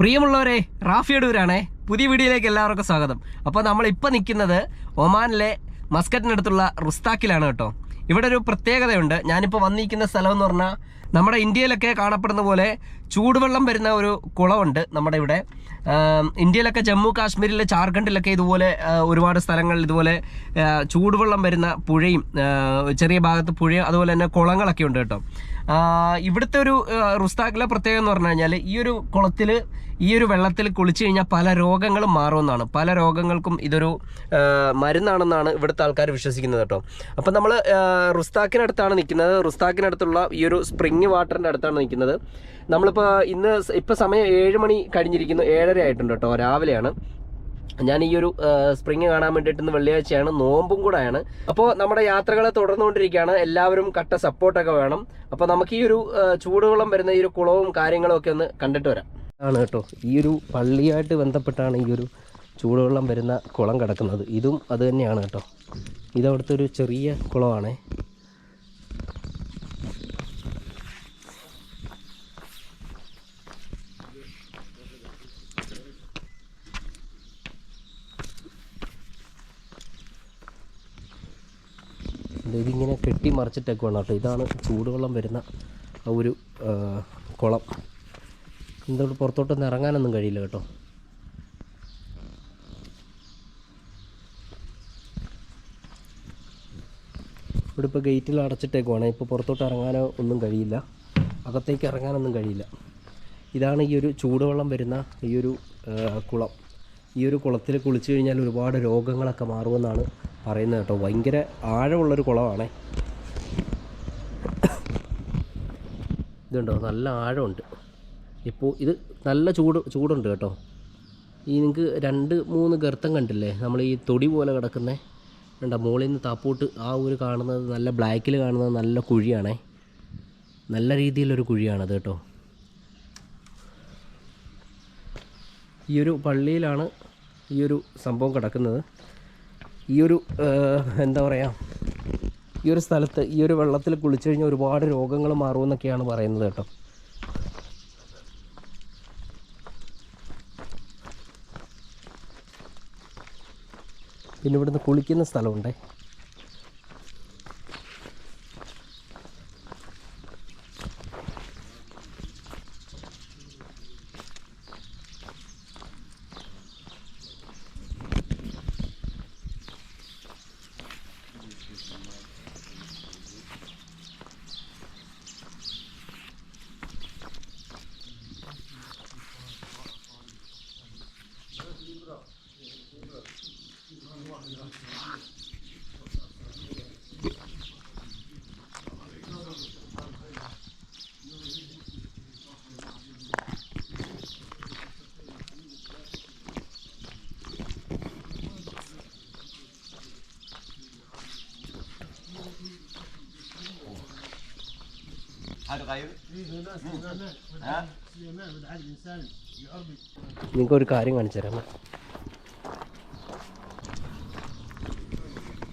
പ്രിയമുള്ളവരെ റാഫി അടൂരാണേ പുതിയ വീഡിയോയിലേക്ക് എല്ലാവർക്കും സ്വാഗതം. അപ്പോൾ നമ്മൾ ഇപ്പോൾ നിൽക്കുന്നത് ഒമാനിലെ മസ്കറ്റിനടുത്തുള്ള റുസ്താക്കിലാണ് കേട്ടോ. ഇവിടെ ഒരു പ്രത്യേകതയുണ്ട്. ഞാനിപ്പോൾ വന്നിരിക്കുന്ന സ്ഥലം എന്ന് പറഞ്ഞാൽ നമ്മുടെ ഇന്ത്യയിലൊക്കെ കാണപ്പെടുന്ന പോലെ ചൂടുവെള്ളം വരുന്ന ഒരു കുളമുണ്ട് നമ്മുടെ ഇവിടെ. ഇന്ത്യയിലൊക്കെ ജമ്മു കാശ്മീരിലെ ജാർഖണ്ഡിലൊക്കെ ഇതുപോലെ ഒരുപാട് സ്ഥലങ്ങളിൽ ഇതുപോലെ ചൂടുവെള്ളം വരുന്ന പുഴയും ചെറിയ ഭാഗത്ത് പുഴയും അതുപോലെ തന്നെ കുളങ്ങളൊക്കെ ഉണ്ട് കേട്ടോ. ഇവിടുത്തെ ഒരു റുസ്താക്കിലെ പ്രത്യേകത എന്ന് പറഞ്ഞു കഴിഞ്ഞാൽ ഈ ഒരു കുളത്തിൽ ഈ ഒരു വെള്ളത്തിൽ കുളിച്ചു കഴിഞ്ഞാൽ പല രോഗങ്ങളും മാറുമെന്നാണ്. പല രോഗങ്ങൾക്കും ഇതൊരു മരുന്നാണെന്നാണ് ഇവിടുത്തെ ആൾക്കാർ വിശ്വസിക്കുന്നത് കേട്ടോ. അപ്പം നമ്മൾ റുസ്താക്കിനടുത്താണ് നിൽക്കുന്നത്. റുസ്താക്കിനടുത്തുള്ള ഈ ഒരു സ്പ്രിങ് വാട്ടറിന്റെ അടുത്താണ് നിൽക്കുന്നത്. നമ്മളിപ്പോൾ ഇന്ന് ഇപ്പോൾ സമയം ഏഴ് മണി കഴിഞ്ഞിരിക്കുന്നു ഏഴര ആയിട്ടുണ്ട് കേട്ടോ രാവിലെയാണ്. ഞാൻ ഈ ഒരു സ്പ്രിങ് കാണാൻ വേണ്ടിയിട്ട് ഇന്ന് വെള്ളിയാഴ്ചയാണ് നോമ്പും കൂടെയാണ്. അപ്പോൾ നമ്മുടെ യാത്രകൾ തുടർന്നുകൊണ്ടിരിക്കുകയാണ് എല്ലാവരും കട്ട സപ്പോർട്ടൊക്കെ വേണം. അപ്പോൾ നമുക്ക് ഈ ഒരു ചൂടുവെള്ളം വരുന്ന ഈ ഒരു കുളവും കാര്യങ്ങളും ഒക്കെ ഒന്ന് കണ്ടിട്ട് വരാം. ആണ് കേട്ടോ ഈ ഒരു പള്ളിയായിട്ട് ബന്ധപ്പെട്ടാണ് ഈ ഒരു ചൂടുവെള്ളം വരുന്ന കുളം കിടക്കുന്നത്. ഇതും അത് തന്നെയാണ് കേട്ടോ. ഇതവിടുത്തെ ഒരു ചെറിയ കുളമാണേ. ഇത് ഇതിങ്ങനെ കെട്ടി വേണം കേട്ടോ. ഇതാണ് ചൂടുവെള്ളം വരുന്ന ഒരു കുളം. എന്തുകൊണ്ട് പുറത്തോട്ടൊന്നും ഇറങ്ങാനൊന്നും കഴിയില്ല കേട്ടോ. ഇവിടെ ഇപ്പോൾ ഗേറ്റിൽ അടച്ചിട്ടേക്കുവാണ്. ഇപ്പോൾ പുറത്തോട്ട് ഇറങ്ങാനോ ഒന്നും കഴിയില്ല. അകത്തേക്ക് ഇറങ്ങാനൊന്നും കഴിയില്ല. ഇതാണ് ഈ ഒരു ചൂടുവെള്ളം വരുന്ന ഈ ഒരു കുളം. ഈ ഒരു കുളത്തിൽ കുളിച്ചു കഴിഞ്ഞാൽ ഒരുപാട് രോഗങ്ങളൊക്കെ മാറുമെന്നാണ് പറയുന്നത് കേട്ടോ. ഭയങ്കര ആഴമുള്ളൊരു കുളമാണേ. ഇതുണ്ടോ? നല്ല ആഴമുണ്ട്. ഇപ്പോൾ ഇത് നല്ല ചൂട് ചൂടുണ്ട് കേട്ടോ. ഈ നിങ്ങൾക്ക് രണ്ട് മൂന്ന് ഗർത്തം കണ്ടില്ലേ? നമ്മൾ ഈ തൊടി പോലെ കിടക്കുന്ന വേണ്ട മുകളിൽ നിന്ന് താപ്പോട്ട് ആ ഒരു കാണുന്നത് നല്ല ബ്ലാക്കിൽ കാണുന്നത് നല്ല കുഴിയാണേ. നല്ല രീതിയിലൊരു കുഴിയാണത് കേട്ടോ. ഈ ഒരു പള്ളിയിലാണ് ഈ ഒരു സംഭവം കിടക്കുന്നത്. ഈ ഒരു എന്താ പറയുക ഈ ഒരു സ്ഥലത്ത് ഈ ഒരു വെള്ളത്തിൽ കുളിച്ചു കഴിഞ്ഞാൽ ഒരുപാട് രോഗങ്ങൾ മാറുമെന്നൊക്കെയാണ് പറയുന്നത് കേട്ടോ. പിന്നെ ഇവിടുന്ന് കുളിക്കുന്ന സ്ഥലമുണ്ടേ. നിങ്ങൾക്ക് ഒരു കാര്യം കാണിച്ചു തരാം.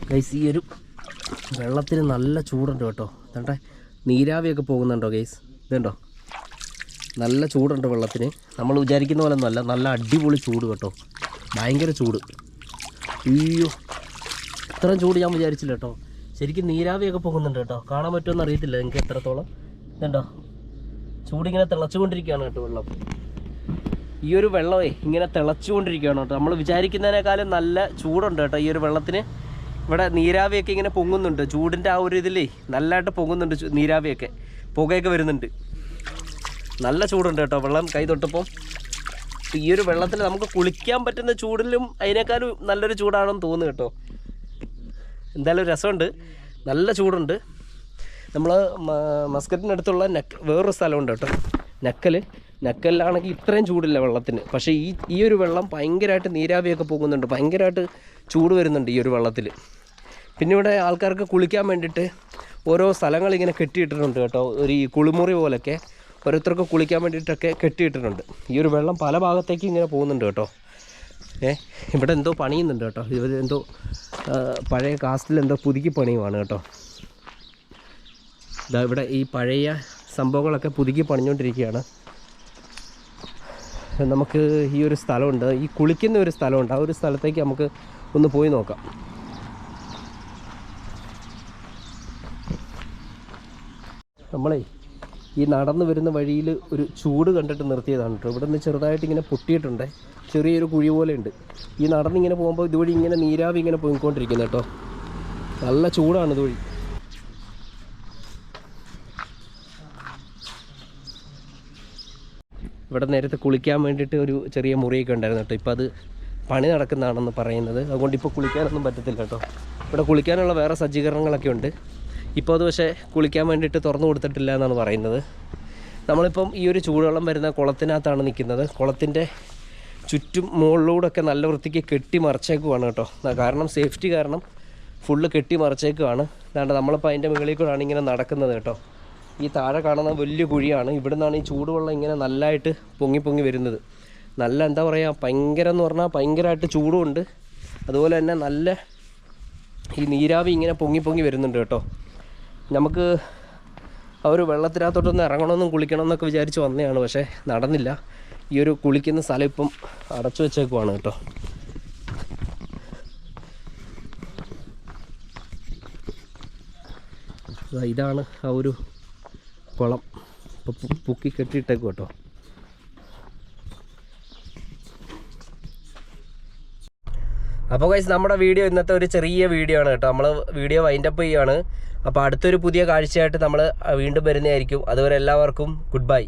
ഗൈസ് ഈ ഒരു വെള്ളത്തിന് നല്ല ചൂടുണ്ട് കേട്ടോ. എന്നിട്ട് നീരാവിയൊക്കെ പോകുന്നുണ്ടോ ഗൈസ് ഇതുണ്ടോ? നല്ല ചൂടുണ്ട് വെള്ളത്തിന്. നമ്മൾ വിചാരിക്കുന്ന പോലെ ഒന്നുമല്ല നല്ല അടിപൊളി ചൂട് കേട്ടോ. ഭയങ്കര ചൂട്. അയ്യോ. ഇത്രയും ചൂട് ഞാൻ വിചാരിച്ചില്ല കേട്ടോ. ശരിക്കും നീരാവിയൊക്കെ പോകുന്നുണ്ട് കേട്ടോ. കാണാൻ പറ്റുമെന്ന് അറിയത്തില്ല. നിങ്ങൾക്ക് എത്രത്തോളം? ഇതുണ്ടോ? ചൂടിങ്ങനെ തിളച്ചുകൊണ്ടിരിക്കുകയാണ് കേട്ടോ വെള്ളം. ഈ ഒരു വെള്ളമേ ഇങ്ങനെ തിളച്ചുകൊണ്ടിരിക്കുകയാണ് കേട്ടോ. നമ്മൾ വിചാരിക്കുന്നതിനേക്കാളും നല്ല ചൂടുണ്ട് കേട്ടോ ഈ ഒരു വെള്ളത്തിന്. ഇവിടെ നീരാവിയൊക്കെ ഇങ്ങനെ പൊങ്ങുന്നുണ്ട്. ചൂടിന്റെ ആ ഒരു ഇതിലേ നല്ലതായിട്ട് പൊങ്ങുന്നുണ്ട് നീരാവിയൊക്കെ. പുകയൊക്കെ വരുന്നുണ്ട്. നല്ല ചൂടുണ്ട് കേട്ടോ വെള്ളം കൈ തൊട്ടപ്പോൾ ഈ ഒരു വെള്ളത്തിൽ നമുക്ക് കുളിക്കാൻ പറ്റുന്ന ചൂടിലും അതിനേക്കാളും നല്ലൊരു ചൂടാണെന്ന് തോന്നുന്നു കേട്ടോ. എന്തായാലും രസമുണ്ട്. നല്ല ചൂടുണ്ട്. നമ്മൾ മസ്കറ്റിനടുത്തുള്ള നെക്ക് വേറൊരു സ്ഥലമുണ്ട് കേട്ടോ. നക്കൽ നക്കലിലാണെങ്കിൽ ഇത്രയും ചൂടില്ല വെള്ളത്തിന്. പക്ഷേ ഈ ഈ ഒരു വെള്ളം ഭയങ്കരമായിട്ട് നീരാവിയൊക്കെ പോകുന്നുണ്ട്. ഭയങ്കരമായിട്ട് ചൂട് വരുന്നുണ്ട് ഈ ഒരു വെള്ളത്തിൽ പിന്നെ ഇവിടെ ആൾക്കാർക്ക് കുളിക്കാൻ വേണ്ടിയിട്ട് ഓരോ സ്ഥലങ്ങൾ ഇങ്ങനെ കെട്ടിയിട്ടിട്ടുണ്ട് കേട്ടോ. ഒരു ഈ കുളിമുറി പോലൊക്കെ ഓരോരുത്തർക്ക് കുളിക്കാൻ വേണ്ടിയിട്ടൊക്കെ കെട്ടിയിട്ടിട്ടുണ്ട്. ഈ ഒരു വെള്ളം പല ഭാഗത്തേക്കും ഇങ്ങനെ പോകുന്നുണ്ട് കേട്ടോ. ഏ ഇവിടെ എന്തോ പണിയുന്നുണ്ട് കേട്ടോ. ആ, പഴയ കാസ്റ്റിൽ എന്തോ പുതുക്കി പണിയുമാണ് കേട്ടോ. ഇതാ ഇവിടെ ഈ പഴയ സംഭവങ്ങളൊക്കെ പുതുക്കി പണിഞ്ഞുകൊണ്ടിരിക്കുകയാണ്. നമുക്ക് ഈ ഒരു സ്ഥലമുണ്ട്. ഈ കുളിക്കുന്ന ഒരു സ്ഥലമുണ്ട്. ആ ഒരു സ്ഥലത്തേക്ക് നമുക്ക് ഒന്ന് പോയി നോക്കാം. നമ്മളെ ഈ നടന്നു വരുന്ന വഴിയിൽ ഒരു ചൂട് കണ്ടിട്ട് നിർത്തിയതാണ് കേട്ടോ. ഇവിടെ നിന്ന് ചെറുതായിട്ട് ഇങ്ങനെ പൊട്ടിയിട്ടുണ്ട്. ചെറിയൊരു കുഴി പോലെ ഉണ്ട്. ഈ നടന്നിങ്ങനെ പോകുമ്പോൾ ഇതുവഴി ഇങ്ങനെ നീരാവി ഇങ്ങനെ പോയിക്കൊണ്ടിരിക്കുന്നത് കേട്ടോ. നല്ല ചൂടാണ് ഇതുവഴി. ഇവിടെ നേരത്തെ കുളിക്കാൻ വേണ്ടിയിട്ട് ഒരു ചെറിയ മുറിയൊക്കെ ഉണ്ടായിരുന്നു കേട്ടോ. ഇപ്പോൾ അത് പണി നടക്കുന്നതാണെന്ന് പറയുന്നത്. അതുകൊണ്ട് ഇപ്പോൾ കുളിക്കാനൊന്നും പറ്റത്തില്ല കേട്ടോ. ഇവിടെ കുളിക്കാനുള്ള വേറെ സജ്ജീകരണങ്ങളൊക്കെ ഉണ്ട്. ഇപ്പോൾ അത് പക്ഷേ കുളിക്കാൻ വേണ്ടിയിട്ട് തുറന്നു കൊടുത്തിട്ടില്ല എന്നാണ് പറയുന്നത്. നമ്മളിപ്പം ഈ ഒരു ചൂടുവെള്ളം വരുന്ന കുളത്തിനകത്താണ് നിൽക്കുന്നത്. കുളത്തിന്റെ ചുറ്റും മുകളിലൂടെയൊക്കെ നല്ല വൃത്തിക്ക് കെട്ടി മറിച്ചേക്കുവാണ് കേട്ടോ. കാരണം സേഫ്റ്റി കാരണം ഫുള്ള് കെട്ടി മറിച്ചേക്കുവാണ്. അതാണ്ട് നമ്മളിപ്പോൾ അതിന്റെ മുകളിൽ കൂടെയാണ് ഇങ്ങനെ നടക്കുന്നത് കേട്ടോ. ഈ താഴെ കാണുന്ന വലിയ കുഴിയാണ്. ഇവിടെ നിന്നാണ് ഈ ചൂടുവെള്ളം ഇങ്ങനെ നല്ലതായിട്ട് പൊങ്ങി പൊങ്ങി വരുന്നത്. നല്ല എന്താ പറയുക ഭയങ്കര എന്ന് പറഞ്ഞാൽ ഭയങ്കരമായിട്ട് ചൂടുമുണ്ട്. അതുപോലെ തന്നെ നല്ല ഈ നീരാവി ഇങ്ങനെ പൊങ്ങി പൊങ്ങി വരുന്നുണ്ട് കേട്ടോ. നമുക്ക് ആ ഒരു വെള്ളത്തിനകത്തോട്ടൊന്ന് ഇറങ്ങണമെന്നും കുളിക്കണമെന്നൊക്കെ വിചാരിച്ച് വന്നതാണ്. പക്ഷേ നടന്നില്ല. ഈ ഒരു കുളിക്കുന്ന സ്ഥലം ഇപ്പം അടച്ചു വെച്ചേക്കുവാണ് കേട്ടോ. ഇതാണ് ആ ഒരു കുളം. ഇപ്പോൾ പൊക്കി കെട്ടിയിട്ടേക്കും കേട്ടോ. അപ്പോൾ ഗൈസ് നമ്മുടെ വീഡിയോ ഇന്നത്തെ ഒരു ചെറിയ വീഡിയോ ആണ് കേട്ടോ. നമ്മൾ വീഡിയോ വൈൻഡപ്പ് ചെയ്യുകയാണ് അപ്പോൾ അടുത്തൊരു പുതിയ കാഴ്ചയായിട്ട് നമ്മൾ വീണ്ടും വരുന്നതായിരിക്കും. അതുവരെ എല്ലാവർക്കും ഗുഡ് ബൈ